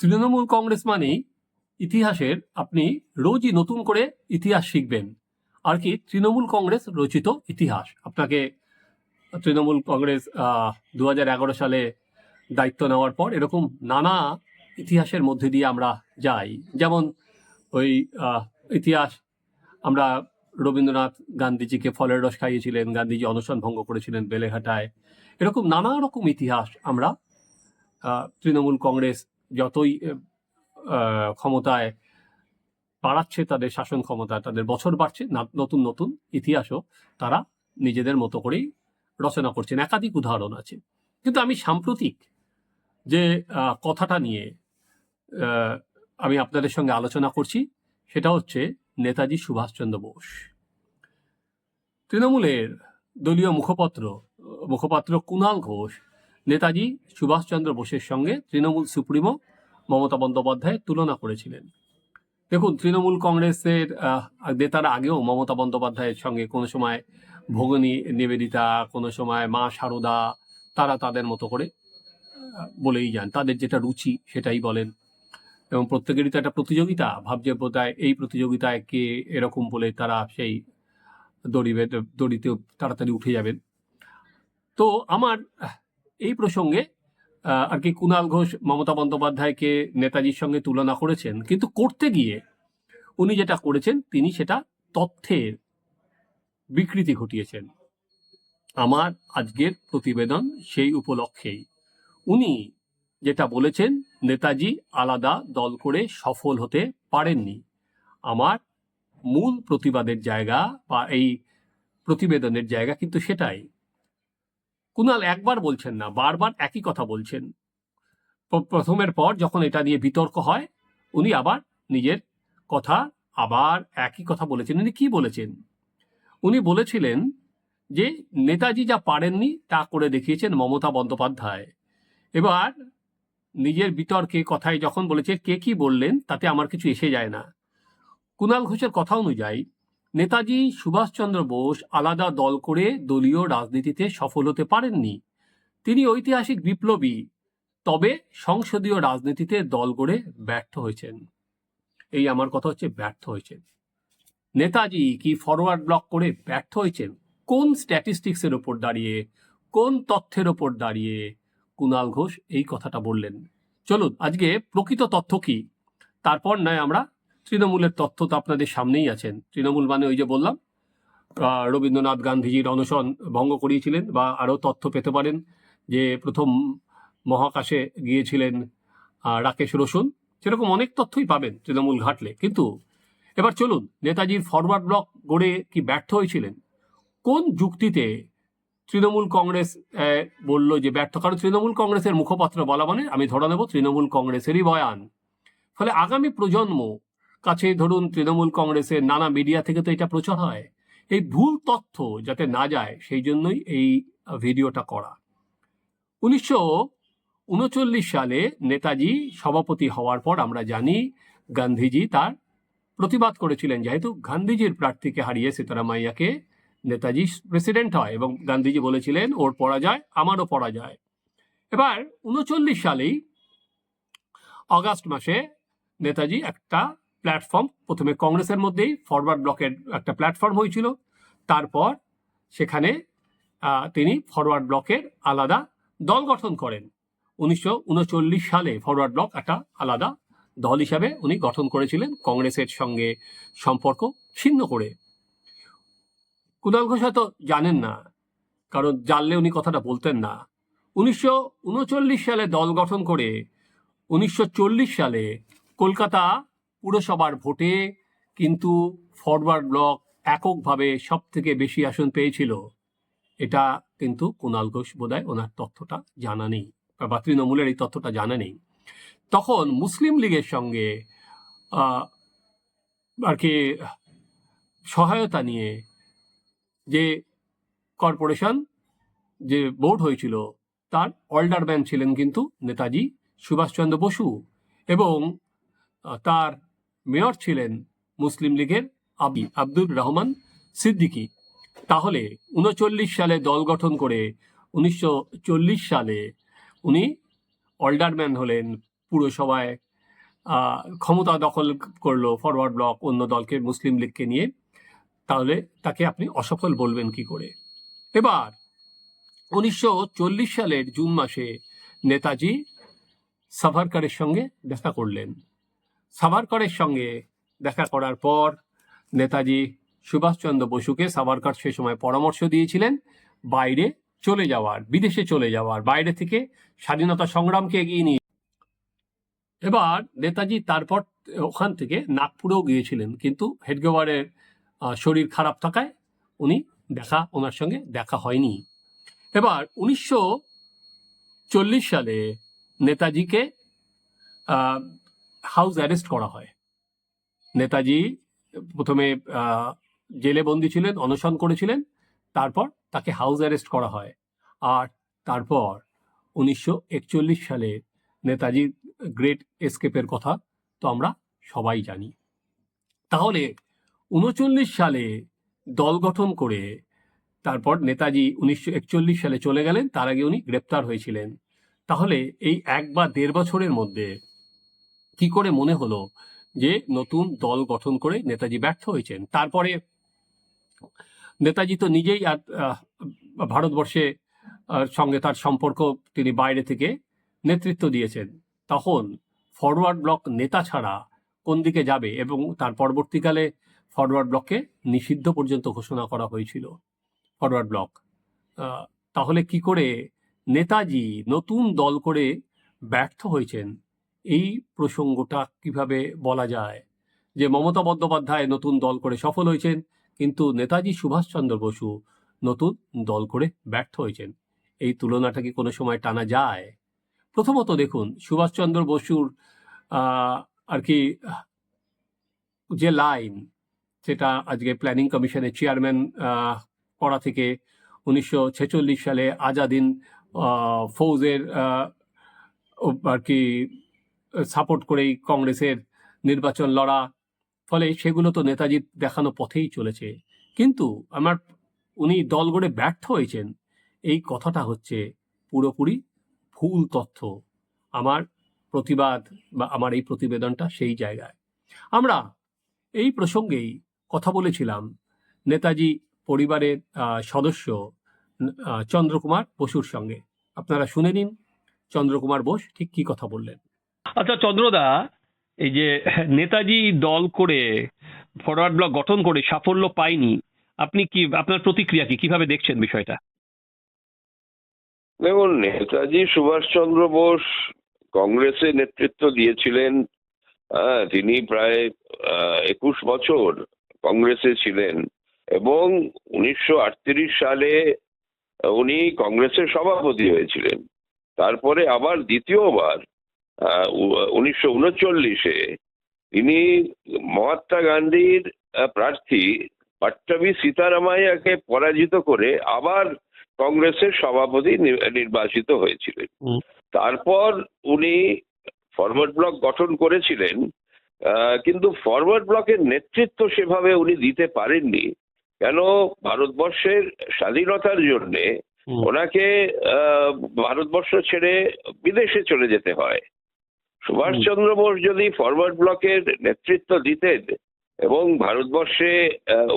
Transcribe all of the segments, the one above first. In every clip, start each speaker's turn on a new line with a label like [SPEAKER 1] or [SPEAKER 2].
[SPEAKER 1] তৃণমূল কংগ্রেস মানেই ইতিহাসের আপনি রোজই নতুন করে ইতিহাস শিখবেন। আর কি তৃণমূল কংগ্রেস রচিত ইতিহাস। আপনাকে তৃণমূল কংগ্রেস দু সালে দায়িত্ব নেওয়ার পর এরকম নানা ইতিহাসের মধ্যে দিয়ে আমরা যাই। যেমন ওই ইতিহাস আমরা রবীন্দ্রনাথ গান্ধীজিকে ফলের রস খাইয়েছিলেন, গান্ধীজি অনশন ভঙ্গ করেছিলেন বেলেঘাটায়। এরকম নানা রকম ইতিহাস আমরা তৃণমূল কংগ্রেস যতই ক্ষমতায় বাড়াচ্ছে তাদের শাসন ক্ষমতা, তাদের বছর বাড়ছে নতুন নতুন ইতিহাসও তারা নিজেদের মতো করেই রচনা করছেন। একাধিক উদাহরণ আছে। কিন্তু আমি সাম্প্রতিক যে কথাটা নিয়ে আমি আপনাদের সঙ্গে আলোচনা করছি, সেটা হচ্ছে নেতাজি সুভাষচন্দ্র বোস। তৃণমূলের দলীয় মুখপত্র, মুখপাত্র কুণাল ঘোষ নেতাজি সুভাষচন্দ্র বোসের সঙ্গে তৃণমূল সুপ্রিমো মমতা বন্দ্যোপাধ্যায়ের তুলনা করেছিলেন। দেখুন, তৃণমূল কংগ্রেসের নেতারা আগেও মমতা বন্দ্যোপাধ্যায়ের সঙ্গে কোনো সময় ভগিনী নিবেদিতা, কোনো সময় মা সারদা, তারা তাদের মতো করে বলেই যান। তাদের যেটা রুচি সেটাই বলেন। এবং প্রত্যেকেরই তো একটা প্রতিযোগিতা বোধহয় এই প্রতিযোগিতায় কে এরকম বলে তারা সেই দড়ি দড়িতে তাড়াতাড়ি উঠে যাবেন। তো আমার এই প্রসঙ্গে আর কি কুণাল ঘোষ, মমতা বন্দ্যোপাধ্যায়কে নেতাজির সঙ্গে তুলনা করেছেন, কিন্তু করতে গিয়ে উনি যেটা করেছেন, তিনি সেটা তথ্যের বিকৃতি ঘটিয়েছেন। আমার আজকের প্রতিবেদন সেই উপলক্ষেই। উনি যেটা বলেছেন, নেতাজি আলাদা দল করে সফল হতে পারেননি। আমার মূল প্রতিবাদের জায়গা বা এই প্রতিবেদনের জায়গা কিন্তু সেটাই। কুণাল একবার বলছেন না, বারবার একই কথা বলছেন। প্রথমের পর যখন এটা নিয়ে বিতর্ক হয়, উনি আবার নিজের কথা আবার একই কথা বলেছেন। উনি কি বলেছেন? উনি বলেছিলেন যে, নেতাজি যা পারেননি তা করে দেখিয়েছেন মমতা বন্দ্যোপাধ্যায়। এবার নিজের বিতর্কে কথায় যখন বলেছে, কে কি বললেন তাতে আমার কিছু এসে যায় না। কুণাল ঘোষের কথা অনুযায়ী নেতাজি সুভাষচন্দ্র বোস আলাদা দল করে দলীয় রাজনীতিতে সফল হতে পারেননি। তিনি ঐতিহাসিক বিপ্লবী, তবে সংসদীয় রাজনীতিতে দল গড়ে ব্যর্থ হয়েছেন। এই আমার কথা হচ্ছে ব্যর্থ হয়েছেন। নেতাজি কি ফরওয়ার্ড ব্লক করে ব্যর্থ হয়েছেন? কোন স্ট্যাটিস্টিক্সের ওপর দাঁড়িয়ে, কোন তথ্যের ওপর দাঁড়িয়ে কুণাল ঘোষ এই কথাটা বললেন। চলুন, আজকে প্রকৃত তথ্য কি? তারপর নয় আমরা তৃণমূলের তথ্য তো আপনাদের সামনেই আছেন তৃণমূল মানে ওই যে বললাম রবীন্দ্রনাথ গান্ধীজির অনশন ভঙ্গ করিয়েছিলেন বা আরও তথ্য পেতে পারেন যে প্রথম মহাকাশে গিয়েছিলেন রাকেশ রোশন। সেরকম অনেক তথ্যই পাবেন তৃণমূল ঘাটলে। কিন্তু এবার চলুন, নেতাজির ফরওয়ার্ড ব্লক গড়ে কি ব্যর্থ হয়েছিলেন? কোন যুক্তিতে তৃণমূল কংগ্রেস বলল যে ব্যর্থ? কারণ তৃণমূল কংগ্রেসের মুখপাত্র বলা মানে আমি ধরে নেব তৃণমূল কংগ্রেসেরই বয়ান। ফলে আগামী প্রজন্ম কাছে ধরুন তৃণমূল কংগ্রেসের নানা মিডিয়া থেকে তো এটা প্রচার হয়। এই ভুল তথ্য যাতে না যায়, সেই জন্যই এই ভিডিওটা করা। উনিশশো উনচল্লিশ সালে নেতাজি সভাপতি হওয়ার পর আমরা জানি গান্ধীজি তার প্রতিবাদ করেছিলেন। যেহেতু গান্ধীজির প্রার্থীকে হারিয়ে সীতারামাইয়াকে নেতাজি প্রেসিডেন্ট হয় এবং গান্ধীজি বলেছিলেন, ওর পরাজয়, আমারও পরাজয়। এবার উনচল্লিশ সালেই অগাস্ট মাসে নেতাজি একটা প্ল্যাটফর্ম প্রথমে কংগ্রেসের মধ্যেই ফরওয়ার্ড ব্লকের একটা প্ল্যাটফর্ম হয়েছিল। তারপর সেখানে তিনি ফরওয়ার্ড ব্লকের আলাদা দল গঠন করেন। উনিশশো উনচল্লিশ সালে ফরওয়ার্ড ব্লক একটা আলাদা দল হিসাবে উনি গঠন করেছিলেন, কংগ্রেসের সঙ্গে সম্পর্ক ছিন্ন করে। কুণাল ঘোষ হয়তো জানেন না, কারণ জানলে উনি কথাটা বলতেন না। উনিশশো উনচল্লিশ সালে দল গঠন করে, উনিশশো চল্লিশ সালে কলকাতা পুরসভার ভোটে কিন্তু ফরওয়ার্ড ব্লক এককভাবে সব থেকে বেশি আসন পেয়েছিল। এটা কিন্তু কুণাল ঘোষ বোধহয় ওনার তথ্যটা জানা নেই, বা তৃণমূলের এই তথ্যটা জানা নেই। তখন মুসলিম লীগের সঙ্গে আর কি, সহায়তা নিয়ে যে কর্পোরেশন যে বোর্ড হয়েছিল, তার অল্ডারম্যান ছিলেন কিন্তু নেতাজি সুভাষচন্দ্র বসু এবং তার মেয়র ছিলেন মুসলিম লীগের আবি আব্দুর রহমান সিদ্দিকী। তাহলে উনচল্লিশ সালে দল গঠন করে উনিশশো চল্লিশ সালে উনি অল্ডারম্যান হলেন পুরসভায় ক্ষমতা দখল করল ফরওয়ার্ড ব্লক অন্য দলকে, মুসলিম লীগকে নিয়ে। তাহলে তাকে আপনি অসফল বলবেন কি করে? এবার উনিশশো চল্লিশ সালের জুন মাসে নেতাজি সাভারকারের সঙ্গে দেখা করলেন। সাভারকারের সঙ্গে দেখা করার পর নেতাজি সুভাষচন্দ্র বসুকে সাভারকর সে সময় পরামর্শ দিয়েছিলেন, বাইরে চলে যাওয়ার, বিদেশে চলে যাওয়ার, বাইরে থেকে স্বাধীনতা সংগ্রামকে এগিয়ে নিয়ে। এবার নেতাজি তারপর ওখান থেকে নাগপুরেও গিয়েছিলেন, কিন্তু হেডগেওয়ারের শরীর খারাপ থাকায় উনি দেখা, ওনার সঙ্গে দেখা হয়নি। এবার উনিশশো চল্লিশ সালে নেতাজিকে হাউস অ্যারেস্ট করা হয়। নেতাজি প্রথমে জেলে বন্দি ছিলেন, অনশন করেছিলেন, তারপর তাকে হাউস অ্যারেস্ট করা হয়। আর তারপর উনিশশো একচল্লিশ সালে নেতাজির গ্রেট এসকেপের কথা তো আমরা সবাই জানি। তাহলে উনচল্লিশ সালে দল গঠন করে তারপর নেতাজি উনিশশো একচল্লিশ সালে চলে গেলেন, তার আগে উনি গ্রেপ্তার হয়েছিলেন। তাহলে এই এক বা দেড় বছরের মধ্যে কি করে মনে হলো যে নতুন দল গঠন করে নেতাজি ব্যর্থ হয়েছেন? তারপরে নেতাজি তো নিজেই আর ভারতবর্ষে সঙ্গে তার সম্পর্ক তিনি বাইরে থেকে নেতৃত্ব দিয়েছেন। তখন ফরওয়ার্ড ব্লক নেতা ছাড়া কোন দিকে যাবে এবং তার পরবর্তীকালে ফরওয়ার্ড ব্লককে নিষিদ্ধ পর্যন্ত ঘোষণা করা হয়েছিল। ফরওয়ার্ড ব্লক তাহলে কি করে নেতাজি নতুন দল করে ব্যর্থ হয়েছেন? এই প্রসঙ্গটা কীভাবে বলা যায়? যে মমতা বন্দ্যোপাধ্যায় নতুন দল করে সফল হয়েছেন, কিন্তু নেতাজি সুভাষচন্দ্র বসু নতুন দল করে ব্যর্থ হয়েছেন। এই তুলনাটা কি কোনো সময় টানা যায়? প্রথমত দেখুন, সুভাষচন্দ্র বসুর আর কি, যে লাইন, সেটা আজকে প্ল্যানিং কমিশনের চেয়ারম্যান করা থেকে উনিশশো ছেচল্লিশ সালে আজাদিন ফৌজের আর কি সাপোর্ট করেই কংগ্রেসের নির্বাচন লড়া। ফলে সেগুলো তো নেতাজির দেখানো পথেই চলেছে। কিন্তু আমার, উনি দল গড়ে ব্যর্থ হয়েছেন। এই কথাটা হচ্ছে পুরোপুরি ভুল তথ্য। আমার প্রতিবাদ বা আমার এই প্রতিবেদনটা সেই জায়গায়। আমরা এই প্রসঙ্গেই কথা বলেছিলাম নেতাজি পরিবারের সদস্য চন্দ্রকুমার বসুর সঙ্গে। আপনারা শুনে নিন চন্দ্রকুমার বোস ঠিক কি কথা বললেন।
[SPEAKER 2] আচ্ছা চন্দ্রদা এই যে নেতাজি দল করে ফরওয়ার্ড ব্লক গঠন করে সাফল্য পায়নি আপনি কি আপনার প্রতিক্রিয়া কি? কীভাবে দেখছেন বিষয়টা?
[SPEAKER 3] দেখুন নেতাজি সুভাষচন্দ্র বোস কংগ্রেসে নেতৃত্ব দিয়েছিলেন হ্যাঁ, তিনি প্রায় একুশ বছর কংগ্রেসে ছিলেন এবং উনিশশো আটত্রিশ সালে উনি কংগ্রেসের সভাপতি হয়েছিলেন। তারপরে আবার দ্বিতীয়বার উনিশশো উনচল্লিশে তিনি মহাত্মা গান্ধীর প্রার্থী পাট্টাভি সীতারামাইয়াকে পরাজিত করে আবার কংগ্রেসের সভাপতি নির্বাচিত হয়েছিলেন। তারপর উনি ফরওয়ার্ড ব্লক গঠন করেছিলেন আহ, কিন্তু ফরওয়ার্ড ব্লকের নেতৃত্ব সেভাবে উনি দিতে পারেননি কেন ভারতবর্ষের স্বাধীনতার জন্যে ওনাকে আহ, ভারতবর্ষ ছেড়ে বিদেশে চলে যেতে হয়। সুভাষচন্দ্র বোস যদি ফরওয়ার্ড ব্লকের নেতৃত্ব দিতেন এবং ভারতবর্ষে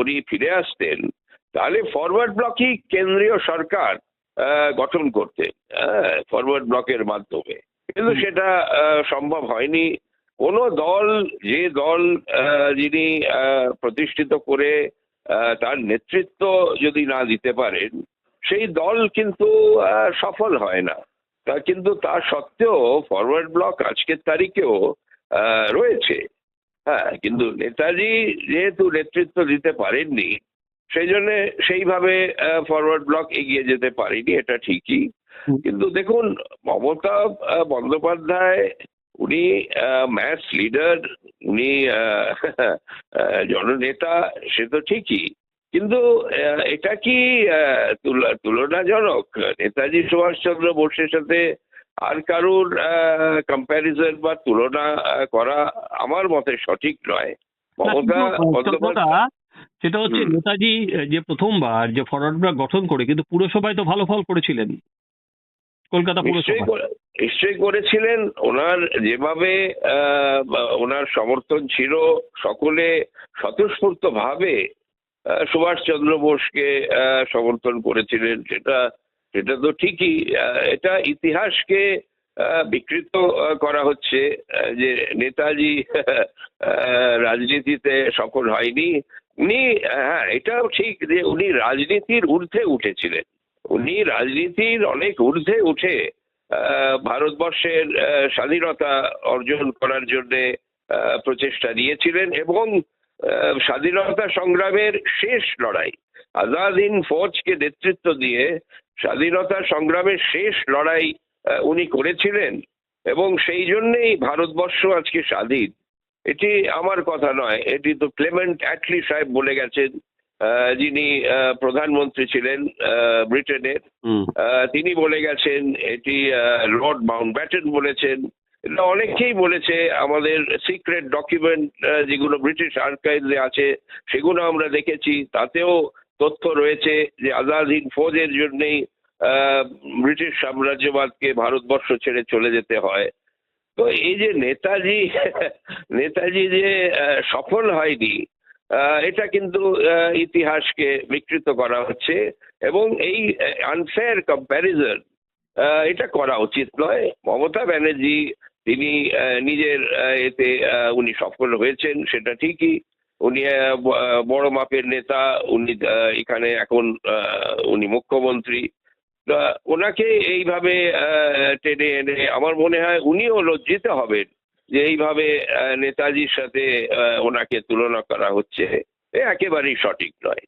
[SPEAKER 3] উনি ফিরে আসতেন তাহলে ফরওয়ার্ড ব্লকই কেন্দ্রীয় সরকার গঠন করতেন ফরওয়ার্ড ব্লকের মাধ্যমে। কিন্তু সেটা সম্ভব হয়নি। কোন দল যে দল যিনি প্রতিষ্ঠিত করে তার নেতৃত্ব যদি না দিতে পারেন সেই দল কিন্তু সফল হয় না। তা কিন্তু তা সত্ত্বেও ফরওয়ার্ড ব্লক আজকের তারিখেও রয়েছে। হ্যাঁ কিন্তু নেতাজি যেহেতু নেতৃত্ব দিতে পারেননি সেই জন্য সেইভাবে ফরওয়ার্ড ব্লক এগিয়ে যেতে পারেনি এটা ঠিকই। কিন্তু দেখুন মমতা বন্দ্যোপাধ্যায় উনি ম্যাথ লিডার উনি জননেতা সে তো ঠিকই। কিন্তু এটা কি তুলনাজনক? নেতাজি সুভাষচন্দ্র বোসের সাথে আর কারুর কম্প্যারিজন বা তুলনা করা আমার মতে সঠিক নয়। মমতা বন্দ্যোপাধ্যায়
[SPEAKER 2] সেটা হচ্ছে নেতাজি যে প্রথমবার যে ফরওয়ার্ড ব্লক গঠন করে কিন্তু পুরসভায় তো ভালো ফল করেছিলেন। কলকাতা
[SPEAKER 3] নিশ্চয়ই
[SPEAKER 2] পুরসভা
[SPEAKER 3] নিশ্চয়ই করেছিলেন। ওনার যেভাবে ওনার সমর্থন ছিল সকলে স্বতঃস্ফূর্ত ভাবে সুভাষচন্দ্র বোসকে সমর্থন করেছিলেন। সেটা সেটা তো ঠিকই। এটা ইতিহাসকে বিকৃত করা হচ্ছে যে নেতাজি রাজনীতিতে সফল হয়নি। উনি হ্যাঁ এটাও ঠিক যে উনি রাজনীতির ঊর্ধ্বে উঠেছিলেন। উনি রাজনীতির অনেক ঊর্ধ্বে উঠে ভারতবর্ষের স্বাধীনতা অর্জন করার জন্যে প্রচেষ্টা নিয়েছিলেন এবং স্বাধীনতা সংগ্রামের শেষ লড়াই। আজাদ হিন্দ ফৌজকে নেতৃত্ব দিয়ে স্বাধীনতা সংগ্রামের শেষ লড়াই উনি করেছিলেন এবং সেই জন্যেই ভারতবর্ষ আজকে স্বাধীন। এটি আমার কথা নয় এটি তো ক্লেমেন্ট অ্যাটলি সাহেব বলে গেছেন যিনি প্রধানমন্ত্রী ছিলেন ব্রিটেনের। তিনি বলে গেছেন এটি লর্ড মাউন্ট ব্যাটেন বলেছেন এটা অনেকেই বলেছে আমাদের সিক্রেট ডকুমেন্ট যেগুলো ব্রিটিশ আর্কাইভে আছে, সেগুলো আমরা দেখেছি। তাতেও তথ্য রয়েছে যে আজাদ হিন্দ ফৌজের জন্যেই ব্রিটিশ সাম্রাজ্যবাদকে ভারতবর্ষ ছেড়ে চলে যেতে হয়। তো এই যে নেতাজি নেতাজি যে সফল হয়নি এটা কিন্তু ইতিহাসকে বিকৃত করা হচ্ছে এবং এই আনফেয়ার কম্প্যারিজন এটা করা উচিত নয়। মমতা ব্যানার্জি তিনি আহ, নিজের এতে উনি সফল হয়েছেন সেটা ঠিকই। উনি বড় মাপের নেতা উনি এখানে এখন উনি মুখ্যমন্ত্রী। তা ওনাকে এইভাবে আহ, টেনে এনে আমার মনে হয় উনিও লজ্জিত হবেন যে এইভাবে আহ, নেতাজির সাথে ওনাকে তুলনা করা হচ্ছে। এ একেবারেই সঠিক নয়।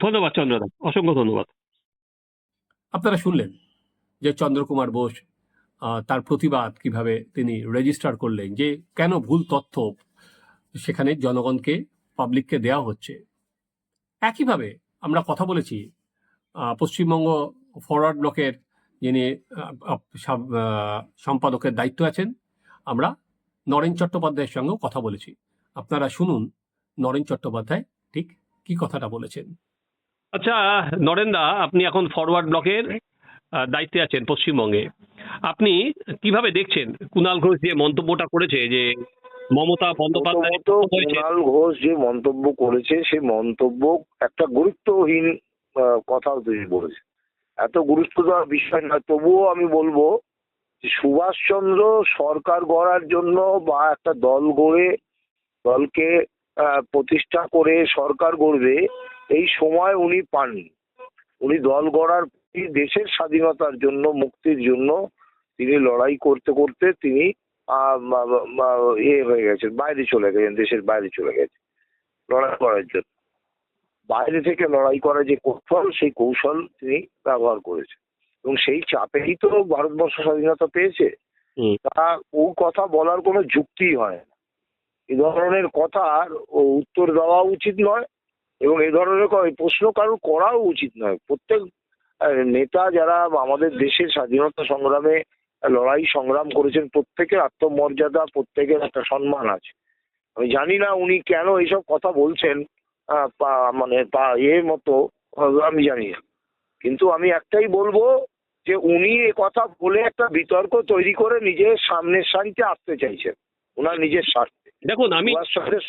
[SPEAKER 2] ধন্যবাদ চন্দ্রদা। অসংখ্য ধন্যবাদ।
[SPEAKER 1] আপনারা শুনলেন যে চন্দ্রকুমার বোস তার প্রতিবাদ কীভাবে তিনি রেজিস্টার করলেন, যে কেন ভুল তথ্য সেখানে জনগণকে পাবলিককে দেওয়া হচ্ছে। একইভাবে আমরা কথা বলেছি পশ্চিমবঙ্গ ফরওয়ার্ড ব্লকের যিনি সম্পাদকের দায়িত্ব আছেন, আমরা নরেন চট্টোপাধ্যায়ের সঙ্গেও কথা বলেছি। আপনারা শুনুন নরেন চট্টোপাধ্যায় ঠিক কি কথাটা বলেছেন।
[SPEAKER 2] আচ্ছা নরেন্দা আপনি এখন ফরওয়ার্ড ব্লকের দায়িত্বে আছেন পশ্চিমবঙ্গে। আপনি কীভাবে দেখছেন? কুণাল ঘোষ যে মন্তব্যটা করেছে যে মমতা বন্দ্যোপাধ্যায়
[SPEAKER 4] কুণাল ঘোষ যে মন্তব্য করেছে, সেই মন্তব্য একটা গুরুত্বহীন কথা বলেছে এত গুরুত্ব দেওয়ার বিষয় না তবুও আমি বলব সুভাষচন্দ্র সরকার গড়ার জন্য বা একটা দল গড়ে, দলকে প্রতিষ্ঠা করে সরকার গড়বে, এই সময় উনি পাননি। উনি দল গড়ার প্রতি দেশের স্বাধীনতার জন্য মুক্তির জন্য তিনি লড়াই করতে করতে তিনি ইয়ে হয়ে গেছেন বাইরে চলে গেছেন দেশের বাইরে চলে গেছে লড়াই করার জন্য। বাইরে থেকে লড়াই করার যে কৌশল সেই কৌশল তিনি ব্যবহার করেছেন। এবং সেই চাপেই তো ভারতবর্ষ স্বাধীনতা পেয়েছে। তা ও কথা বলার কোনো যুক্তি হয় না। এ ধরনের কথার ও উত্তর দেওয়া উচিত নয় এবং এ ধরনের প্রশ্ন কারোর করাও উচিত নয়। প্রত্যেক নেতা যারা আমাদের দেশের স্বাধীনতা সংগ্রামে লড়াই সংগ্রাম করেছেন প্রত্যেকের আত্মমর্যাদা প্রত্যেকের একটা সম্মান আছে। আমি জানি না উনি কেন এইসব কথা বলছেন মানে এ মতো আমি জানি না। কিন্তু আমি একটাই বলব যে উনি এ কথা বলে একটা বিতর্ক তৈরি করে নিজের সামনের সারিতে আসতে চাইছেন। ওনার নিজের স্বার্থে।
[SPEAKER 2] দেখুন আমি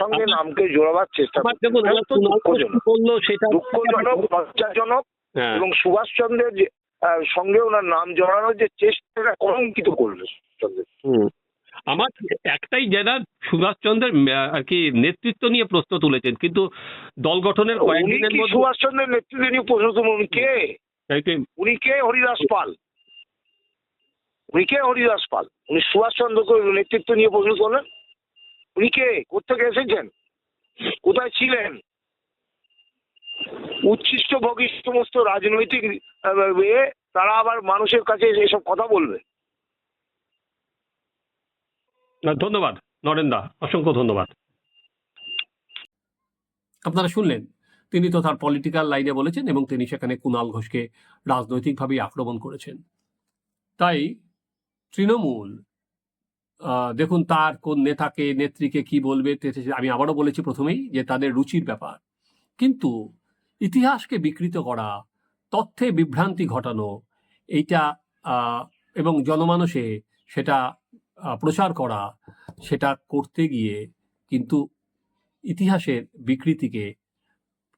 [SPEAKER 4] সঙ্গে নামকে জোড়াবার চেষ্টা
[SPEAKER 2] দেখুন
[SPEAKER 4] দুঃখজনক।
[SPEAKER 2] সেটা
[SPEAKER 4] দুঃখজনক লজ্জাজনক এবং সুভাষচন্দ্রের যে সঙ্গে ওনার নাম জড়ানোর যে চেষ্টাটা কলঙ্কিত
[SPEAKER 2] হুম। আমার একটাই যারা সুভাষচন্দ্রের আর কি নেতৃত্ব নিয়ে প্রশ্ন তুলেছেন কিন্তু দল গঠনের কয়েকদিনের মধ্যে
[SPEAKER 4] সুভাষচন্দ্রের নেতৃত্বে নিয়ে প্রশ্ন তুলুন? উনি কে? উনি কে? হরিদাস পাল। উনি কে? হরিদাস পাল। উনি সুভাষচন্দ্রকে নেতৃত্ব নিয়ে প্রশ্ন করলেন উনি কে? কোথেকে এসেছেন? কোথায় ছিলেন? উচ্ছিষ্ট ভোগী সমস্ত রাজনৈতিক এ তারা আবার মানুষের কাছে এসব কথা বলবে।
[SPEAKER 2] ধন্যবাদ নরেন্দা অসংখ্য ধন্যবাদ।
[SPEAKER 1] আপনারা শুনলেন তিনি তো তার পলিটিক্যাল লাইনে বলেছেন এবং তিনি সেখানে কুণাল ঘোষকে রাজনৈতিকভাবে আক্রমণ করেছেন। তাই তৃণমূল আহ, দেখুন তার কোন নেতাকে নেত্রীকে কি বলবে আমি আবারও বলেছি প্রথমেই যে তাদের রুচির ব্যাপার। কিন্তু ইতিহাসকে বিকৃত করা, তথ্যে বিভ্রান্তি ঘটানো, এইটা এবং জনমানসে সেটা প্রচার করা, সেটা করতে গিয়ে কিন্তু ইতিহাসের বিকৃতিকে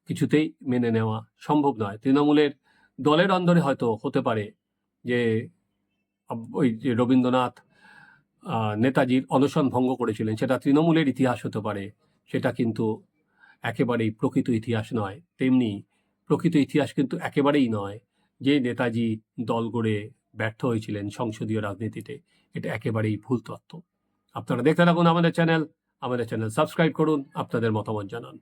[SPEAKER 1] কিছুতেই মেনে নেওয়া সম্ভব নয়। তৃণমূলের দলের অন্দরে হয়তো হতে পারে যে ওই যে রবীন্দ্রনাথ নেতাজির অনশন ভঙ্গ করেছিলেন, সেটা তৃণমূলের ইতিহাস হতে পারে, সেটা কিন্তু একেবারেই প্রকৃত ইতিহাস নয়, তেমনি প্রকৃত ইতিহাস কিন্তু একেবারেই নয় যে নেতাজি দল গড়ে ব্যর্থ হয়েছিলেন সংসদীয় রাজনীতিতে। এটা একেবারেই ভুল তথ্য আপনারা দেখতে থাকুন আমাদের চ্যানেল। আমাদের চ্যানেল সাবস্ক্রাইব করুন, আপনাদের মতামত জানান।